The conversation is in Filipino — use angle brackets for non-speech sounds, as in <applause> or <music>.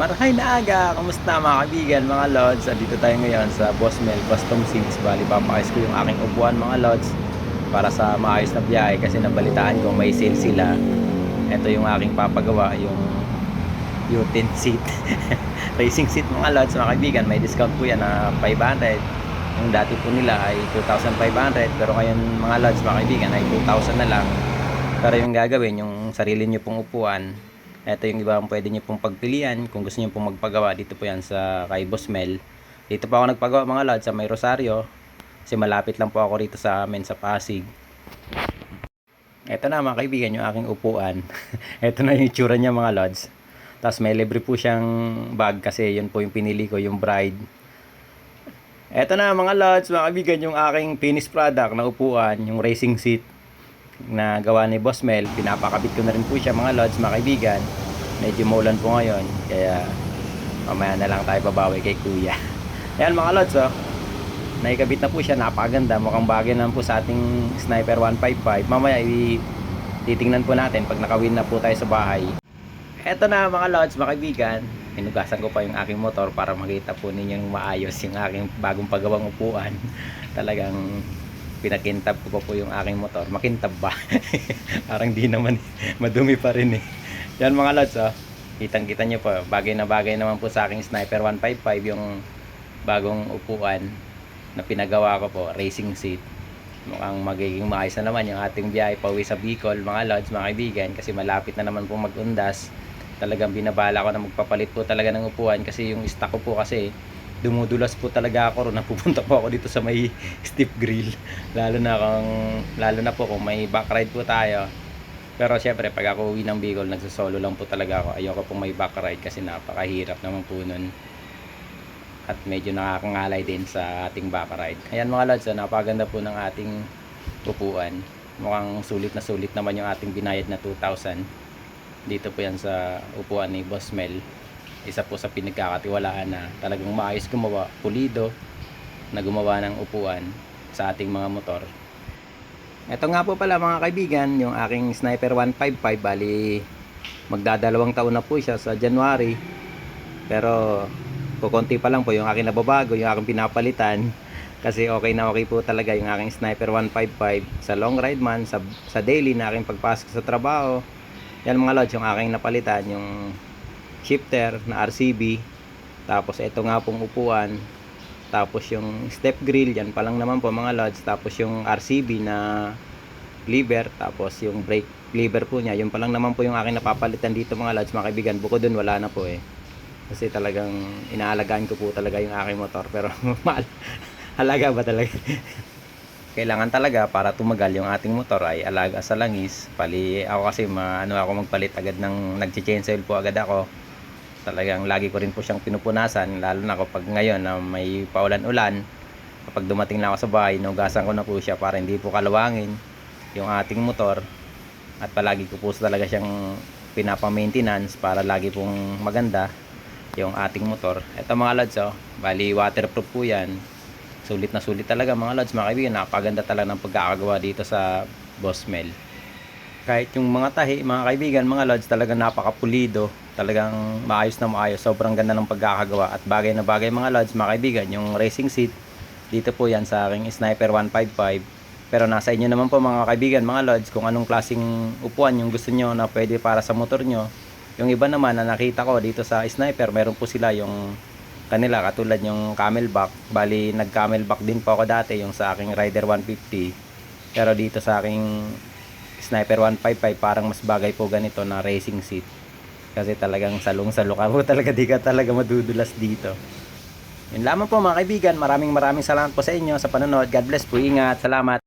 Marahay na aga! Kamusta mga kaibigan, mga lods? Dito tayo ngayon sa Boss Mel Custom Seats. Bali, papakis ko yung aking upuan mga lods para sa maayos na biyahe kasi nabalitaan ko may sale sila. Ito yung aking papagawa, yung U10 seat. <laughs> Racing seat mga lods, mga kaibigan. May discount po yan na 500. Yung dati po nila ay 2,500 pero ngayon mga lods, mga kaibigan ay 2,000 na lang. Pero yung gagawin, yung sarili nyo pong upuan, ito yung iba ang pwede nyo pong pagpilian kung gusto nyo pong magpagawa. Dito po yan sa kay Boss Mel. Dito po ako nagpagawa mga lods sa may Rosario. Kasi malapit lang po ako rito sa amin sa Pasig. Ito na mga kaibigan yung aking upuan. <laughs> ito na yung itsura niya mga lods. Tapos may libre po siyang bag kasi yun po yung pinili ko, yung bride. Ito na mga lods, mga kaibigan, yung aking finished product na upuan, yung racing seat na gawa ni Boss Mel. Pinapakabit ko na rin po siya mga lods, mga kaibigan. Medyo maulan po ngayon, kaya mamaya na lang tayo babawi kay kuya. <laughs> Ayan mga lods, oh. Naikabit na po siya, napakaganda. Mukhang bagay naman po sa ating Sniper 155. Mamaya, titingnan po natin pag nakawin na po tayo sa bahay. Eto na mga lods, mga kaibigan. Pinugasan ko pa yung aking motor para makita po ninyong maayos yung aking bagong paggawang upuan. <laughs> Talagang pinakintab ko pa po yung aking motor. Makintab ba? <laughs> Parang di naman, <laughs> madumi pa rin eh. Yan mga lods, oh. Kitang kita nyo po, bagay na bagay naman po sa aking Sniper 155 yung bagong upuan na pinagawa ko po, racing seat. Mukhang magiging maayos na naman yung ating biyahe pauwi sa Bicol, mga lods, mga kaibigan, kasi malapit na naman po magundas. Talagang binabala ko na magpapalit po talaga ng upuan kasi yung stock ko po kasi dumudulas po talaga ako ron. Napupunta po ako dito sa may steep grill. Lalo na kung lalo na po kung may back ride po tayo. Pero syempre pag ako uwi ng Bicol, nagsasolo lang po talaga ako. Ayoko pong may back ride kasi napakahirap naman po nun. At medyo nakakangalay din sa ating back ride. Ayan mga lods, ah, napaganda po ng ating upuan. Mukhang sulit na sulit naman yung ating binayad na 2,000. Dito po yan sa upuan ni Boss Mel isa po sa pinagkakatiwalaan na talagang maayos gumawa, pulido na gumawa ng upuan sa ating mga motor. Ito nga po pala mga kaibigan, yung aking Sniper 155 bali magdadalawang taon na po siya sa January. Pero kukonti pa lang po yung aking nababago, yung aking pinapalitan. Kasi okay na okay po talaga yung aking Sniper 155 sa long ride man, sa, sa daily na aking pagpasok sa trabaho. Yan mga lods, yung aking napalitan, yung shifter na RCB tapos ito nga pong upuan. Tapos yung step grill yan pa lang naman po mga lods. Tapos yung RCB na lever tapos yung brake lever po niya. Yun pa lang naman po yung aking napapalitan dito mga lods mga kaibigan. Bukod dun wala na po eh. Kasi talagang inaalagaan ko po talaga yung aking motor. Pero <laughs> mahal. Halaga ba talaga? <laughs> Kailangan talaga para tumagal yung ating motor ay alaga sa langis. Pali ako kasi ma, ano ako magpalit agad ng nagche-change oil po agad ako. Talagang lagi ko rin po siyang pinupunasan lalo na kapag ngayon na may paulan-ulan. Kapag dumating na ako sa bahay, nugasan ko na po siya para hindi po kalawangin yung ating motor. At palagi ko po talaga siyang pinapa-maintenance para lagi pong maganda yung ating motor. Ito mga lods oh, bali waterproof po yan sulit na sulit talaga mga lods mga kaibigan napaganda talaga ng pagkakagawa dito sa Boss Mel kahit yung mga tahi mga kaibigan mga lods talagang napakapulido talagang maayos na maayos. Sobrang ganda ng pagkakagawa. At bagay na bagay mga lods mga kaibigan yung racing seat dito po yan sa aking Sniper 155 pero nasa inyo naman po mga kaibigan mga lods kung anong klaseng upuan yung gusto nyo na pwede para sa motor nyo. Yung iba naman na nakita ko dito sa Sniper meron po sila yung kanila katulad yung camelback. Bali nag camelback din po ako dati yung sa aking rider 150 pero dito sa aking sniper 155 parang mas bagay po ganito na racing seat kasi talagang salong salo ka po <laughs> talaga di ka talaga madudulas dito. Yun lamang po mga kaibigan. Maraming maraming salamat po sa inyo sa panonood. God bless po. Ingat. Salamat